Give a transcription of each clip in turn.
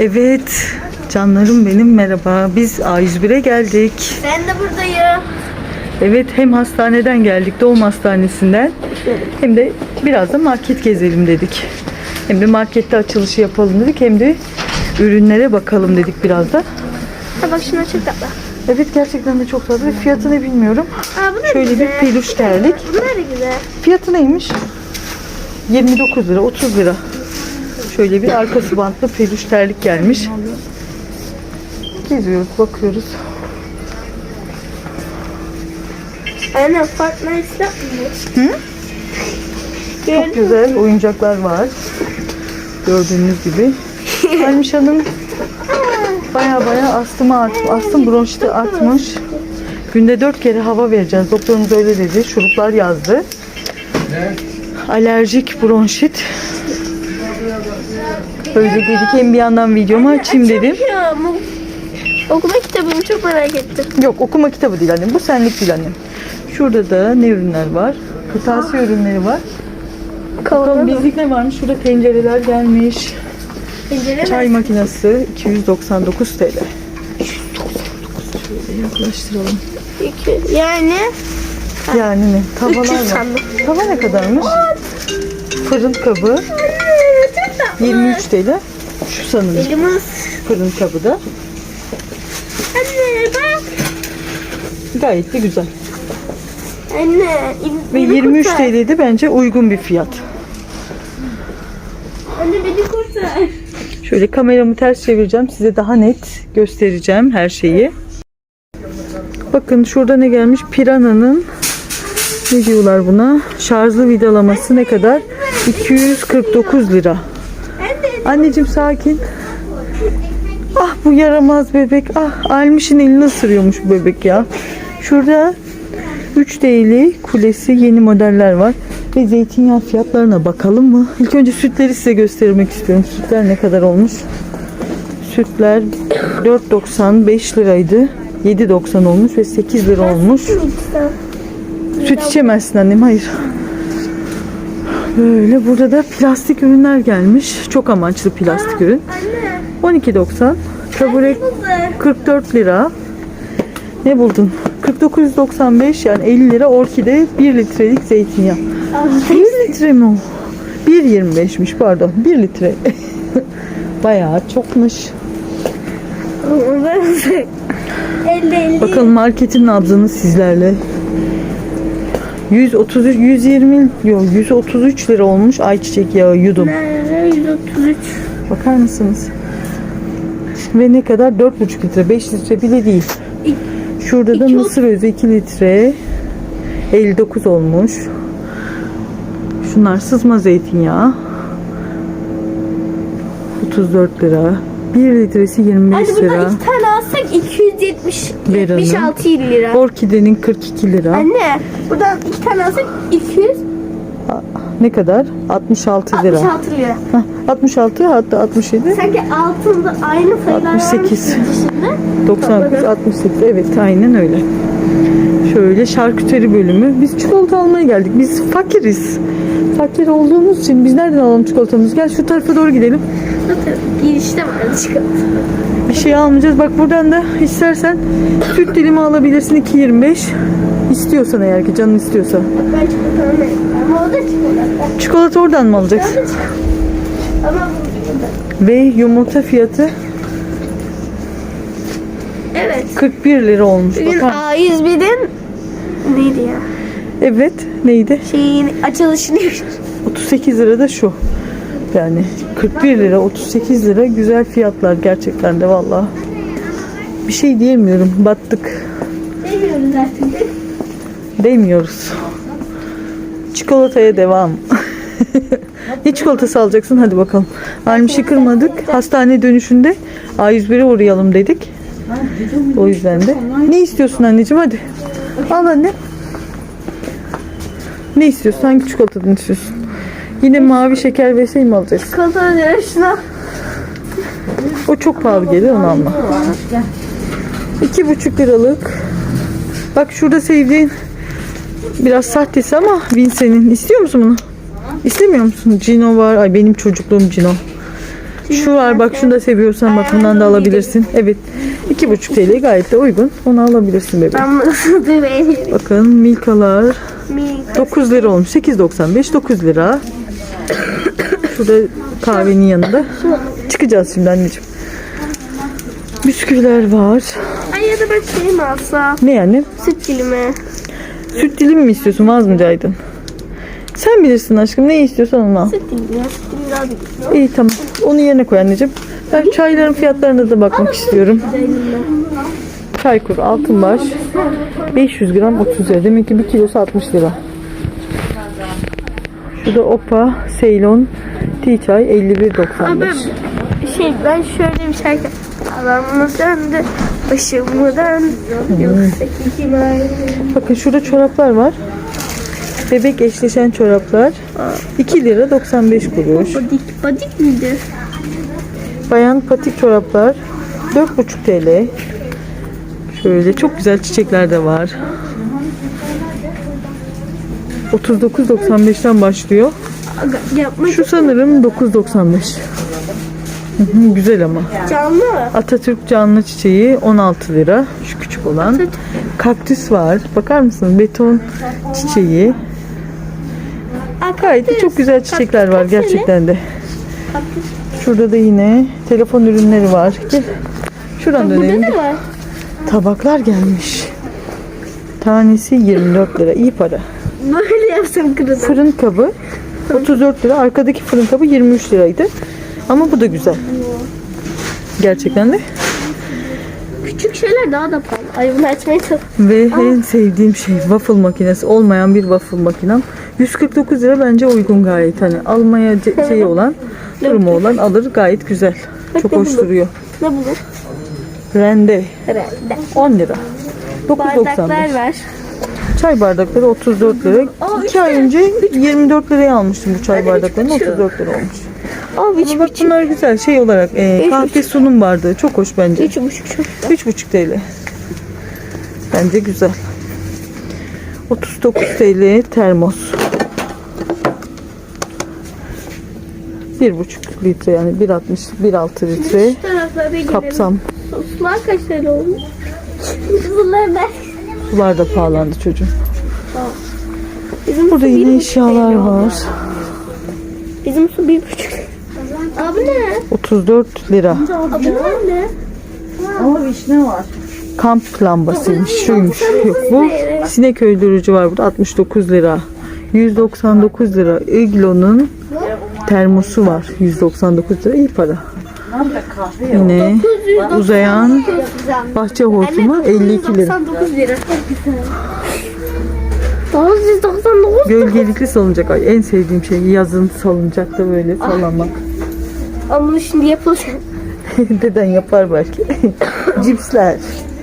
Evet canlarım benim merhaba. Biz A101'e geldik. Ben de buradayım. Evet hem hastaneden geldik doğum hastanesinden hem de biraz da market gezelim dedik. Hem de markette açılışı yapalım dedik hem de ürünlere bakalım dedik biraz da. Ha bak şuna çok tatlı. Evet gerçekten de çok tatlı. Fiyatını bilmiyorum. Aa bu da Şöyle bir güzel. peluş geldik. Bunlar da güzel. Fiyatı neymiş? 29 lira, 30 lira. Şöyle bir arkası bantlı peluş terlik gelmiş. Geziyoruz, bakıyoruz. Aynen Fortnite'da mı? Hı? Çok güzel oyuncaklar var. Gördüğünüz gibi. Halmiş Hanım baya baya astıma art, astım bronşiti artmış. Günde dört kere hava vereceğiz. Doktorumuz öyle dedi. Şuruplar yazdı. Alerjik bronşit. Öyle dedik hem bir yandan videomu açayım dedim. Bu okuma kitabını çok merak ettim. Yok okuma kitabı değil annem. Bu senlik değil annem. Şurada da ne ürünler var? Kırtasiye ürünleri var. Bakalım Kavanoz. bizlik ne varmış? Şurada tencereler gelmiş. İncele Çay makinesi 299 TL. 299 şöyle yaklaştıralım. İki. Yani Yani ne? Tavalar 300 var. sandım. Tava ne kadarmış? Fırın kabı. 23 TL. Şu sanırım Elimiz. fırın kabı da. Anne bak. Gayet de güzel. Anne. Ve 23 TL'de bence uygun bir fiyat. Anne beni kurtar. Şöyle kameramı ters çevireceğim. Size daha net göstereceğim her şeyi. Bakın şurada ne gelmiş? Pirana'nın ne diyorlar buna? Şarjlı vidalaması ne kadar? 249 lira. Anneciğim sakin. Ah bu yaramaz bebek. Ah Almiş'in elini ısırıyormuş bu bebek ya. Şurada 3 D'li kulesi yeni modeller var. Ve zeytinyağı fiyatlarına bakalım mı? İlk önce sütleri size göstermek istiyorum. Sütler ne kadar olmuş? Sütler 4.95 liraydı. 7.90 olmuş ve 8 lira olmuş. Süt içemezsin annem hayır. Böyle burada da plastik ürünler gelmiş. Çok amaçlı plastik ürün. Anne. 12.90. Tabure 44 lira. Ne buldun? 49.95 yani 50 lira orkide 1 litrelik zeytinyağı. 1 litre mi o? 1.25'miş pardon. 1 litre. Bayağı çokmuş. Bakalım marketin nabzını sizlerle. 133 120 yok 133 lira olmuş ayçiçek yağı yudum. Nerede? 133. Bakar mısınız? Ve ne kadar? 4,5 litre. 5 litre bile değil. Şurada da İki- mısır özü 2 litre. 59 olmuş. Şunlar sızma zeytinyağı. 34 lira. 1 litresi 25 Hadi lira. İki tane alsak 270 Ver onu. 76 lira. Orkidenin 42 lira. Anne buradan iki tane alsak 200 Ne kadar? 66 lira. 66 lira. Hah, 66 hatta 67. Sanki altında aynı sayılar 68. varmış içinde. 99 68 evet aynen öyle. Şöyle şarküteri bölümü. Biz çikolata almaya geldik. Biz fakiriz. Fakir olduğumuz için biz nereden alalım çikolatamızı? Gel şu tarafa doğru gidelim. Girişte vardı çikolata. Bir şey almayacağız. Bak buradan da istersen süt dilimi alabilirsin 2.25. İstiyorsan eğer ki canın istiyorsa. Ben çikolata almayayım. Ama o da çikolata. Çikolata oradan mı alacaksın? Ama Ve yumurta fiyatı Evet. 41 lira olmuş. Bugün Bakar. A101'in neydi ya? Evet. Neydi? Şeyin açılışını 38 lira da şu. Yani 41 lira 38 lira güzel fiyatlar gerçekten de valla. Bir şey diyemiyorum. Battık. demiyoruz artık. Demiyoruz. Çikolataya devam. ne çikolatası alacaksın? Hadi bakalım. Almışı kırmadık. Hastane dönüşünde A101'e uğrayalım dedik. O yüzden de. Ne istiyorsun anneciğim? Hadi. Al anne. Ne istiyorsun? Hangi çikolatadan istiyorsun? Yine mavi şeker ve şey mi alacaksın? Çikolata şuna. O çok pahalı gelir onu alma. İki buçuk liralık. Bak şurada sevdiğin biraz sahtesi ama Vince'nin. İstiyor musun bunu? İstemiyor musun? Cino var. Ay benim çocukluğum Cino. Şu var bak şunu da seviyorsan bak bundan da alabilirsin. Evet. 2,5 TL gayet de uygun. Onu alabilirsin bebeğim. Ben bunu beğeniyorum. Bakın Milkalar Milka. 9 lira olmuş. 8.95 9 lira. Şurada kahvenin yanında. Çıkacağız şimdi anneciğim. Bisküviler var. Ay ya da ben şey mi alsam? Ne yani? Süt dilimi. Süt dilimi mi istiyorsun? Vaz mı caydın? Sen bilirsin aşkım. Ne istiyorsan onu al. Süt dilimi. Süt dilimi daha. İyi tamam. Onu yerine koy anneciğim. Ben çayların fiyatlarına da bakmak istiyorum. Çaykur Altınbaş 500 gram 30 lira. Demek ki 1 kilosu 60 lira. Şurada Opa Ceylon Tea çay 51.95. Şey ben şöyle bir şarkı. Adamı döndü. Başımı döndü. Yoksa? Bakın şurada çoraplar var. Bebek eşleşen çoraplar. 2 lira 95 kuruş. Badik, badik miydi? Bayan patik çoraplar 4,5 TL. Şöyle çok güzel çiçekler de var. 39.95'ten başlıyor. Yapmış Şu sanırım 9.95. Hı hı, Güzel ama. canlı. Atatürk canlı çiçeği 16 lira. Şu küçük olan. Kaktüs var. Bakar mısın? Beton çiçeği. Gayet de çok güzel çiçekler var gerçekten de. Şurada da yine telefon ürünleri var. Gel. Şuradan dönelim. Burada da var. Tabaklar gelmiş. Tanesi 24 lira. İyi para. Böyle yapsam kırılır. Fırın kabı 34 lira. Arkadaki fırın kabı 23 liraydı. Ama bu da güzel. Gerçekten de. Küçük şeyler daha da pahalı. Ay bunu açmaya çalış. Ve en sevdiğim şey waffle makinesi. Olmayan bir waffle makinem. 149 lira bence uygun gayet. Hani almaya şeyi olan, durumu olan alır gayet güzel. Çok hoş duruyor. Ne bulur? Rende Herhalde. 10 lira. 9.95. Bardaklar var. Çay bardakları 34 lira. Aa, 2 ay önce 24 liraya almıştım bu çay bardaklarını. 34 lira olmuş. Aa üç Bak bunlar güzel şey olarak e, Üç kahve sunum bardağı çok hoş bence. Üç buçuk çok güzel. 3,5 TL. Bence güzel. 39 TL termos. 1,5 litre yani 1,60 1,6 litre Şu taraflara bir gidelim. kapsam. Soslar kaç lira olmuş? Bunlar ben. Sular da pahalandı çocuğum. Bizim Burada su bir yine buçuk eşyalar lira oldu. var. Bizim su bir buçuk. Abi ne? 34 lira. Abi ne? Ama vişne var. Kamp lambasıymış. Şuymuş. Yok bu sinek öldürücü var burada 69 lira. 199 lira. Iglo'nun termosu var. 199 lira. iyi para. Yine uzayan bahçe hortumu 52 lira. 99 lira. 999 Gölgelikli salıncak. Ay en sevdiğim şey yazın salıncakta böyle sallamak. Ama bunu şimdi yapılacak. Deden yapar belki. Cipsler.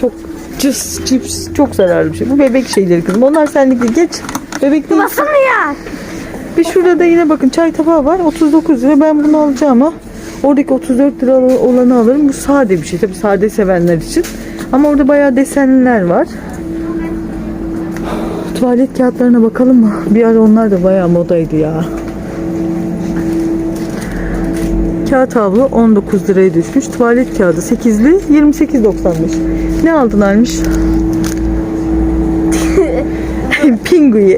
Çok cıs cips çok zararlı bir şey. Bu bebek şeyleri kızım. Onlar senlik değil. Geç. Bebek değil. Basın ya. Bir şurada da yine bakın çay tabağı var. 39 lira. Ben bunu alacağım ama oradaki 34 lira olanı alırım. Bu sade bir şey. Tabii sade sevenler için. Ama orada bayağı desenliler var. Tuvalet kağıtlarına bakalım mı? Bir ara onlar da bayağı modaydı ya. Kağıt havlu 19 liraya düşmüş. Tuvalet kağıdı 8'li 28.95. Ne aldın Almiş? Pinguyu.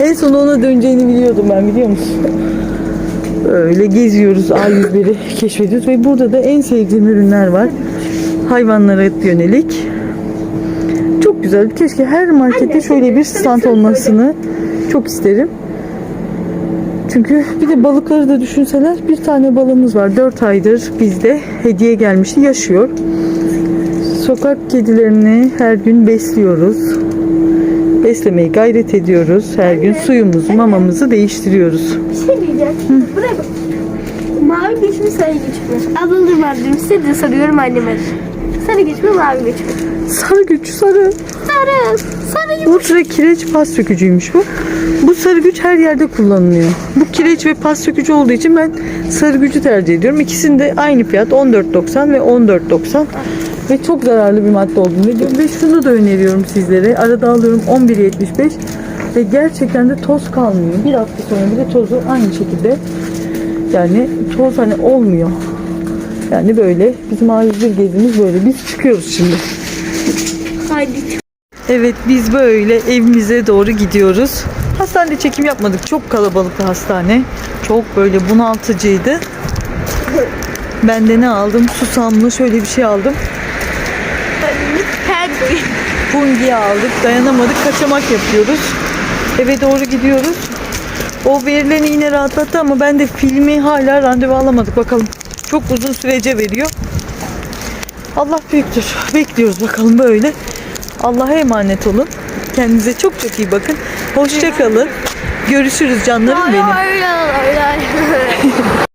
en son ona döneceğini biliyordum ben biliyor musun? Böyle geziyoruz A101'i keşfediyoruz ve burada da en sevdiğim ürünler var. Hayvanlara yönelik. Çok güzel. Keşke her markette şöyle bir stand olmasını çok isterim. Çünkü bir de balıkları da düşünseler bir tane balığımız var. 4 aydır bizde hediye gelmişti. Yaşıyor. Sokak kedilerini her gün besliyoruz. Beslemeyi gayret ediyoruz. Her gün suyumuzu, mamamızı değiştiriyoruz. Bir şey diyeceğim. Buraya bak. Mavi güç mü sarı güç mü? Ablalarım abim size de soruyorum anneme. Sarı güç mü mavi güç mü? Sarı güç sarı. Sarı. Sarı güç. Ultra kireç pas sökücüymüş bu. Bu sarı güç her yerde kullanılıyor. Bu kireç ve pas sökücü olduğu için ben sarı gücü tercih ediyorum. İkisinin de aynı fiyat 14.90 ve 14.90 ve çok zararlı bir madde olduğunu biliyorum. Ve şunu da öneriyorum sizlere. Arada alıyorum 11.75 ve gerçekten de toz kalmıyor. Bir hafta sonra bile tozu aynı şekilde yani toz hani olmuyor. Yani böyle. Bizim A101 gezimiz böyle. Biz çıkıyoruz şimdi. Haydi. Evet biz böyle evimize doğru gidiyoruz. Hastanede çekim yapmadık. Çok kalabalıktı hastane. Çok böyle bunaltıcıydı. Ben de ne aldım? Susamlı şöyle bir şey aldım. Bungiye aldık. Dayanamadık. Kaçamak yapıyoruz. Eve doğru gidiyoruz. O verilerini yine rahatlattı ama ben de filmi hala randevu alamadık. Bakalım. Çok uzun sürece veriyor. Allah büyüktür. Bekliyoruz bakalım böyle. Allah'a emanet olun. Kendinize çok çok iyi bakın. Hoşça kalın. Görüşürüz canlarım benim.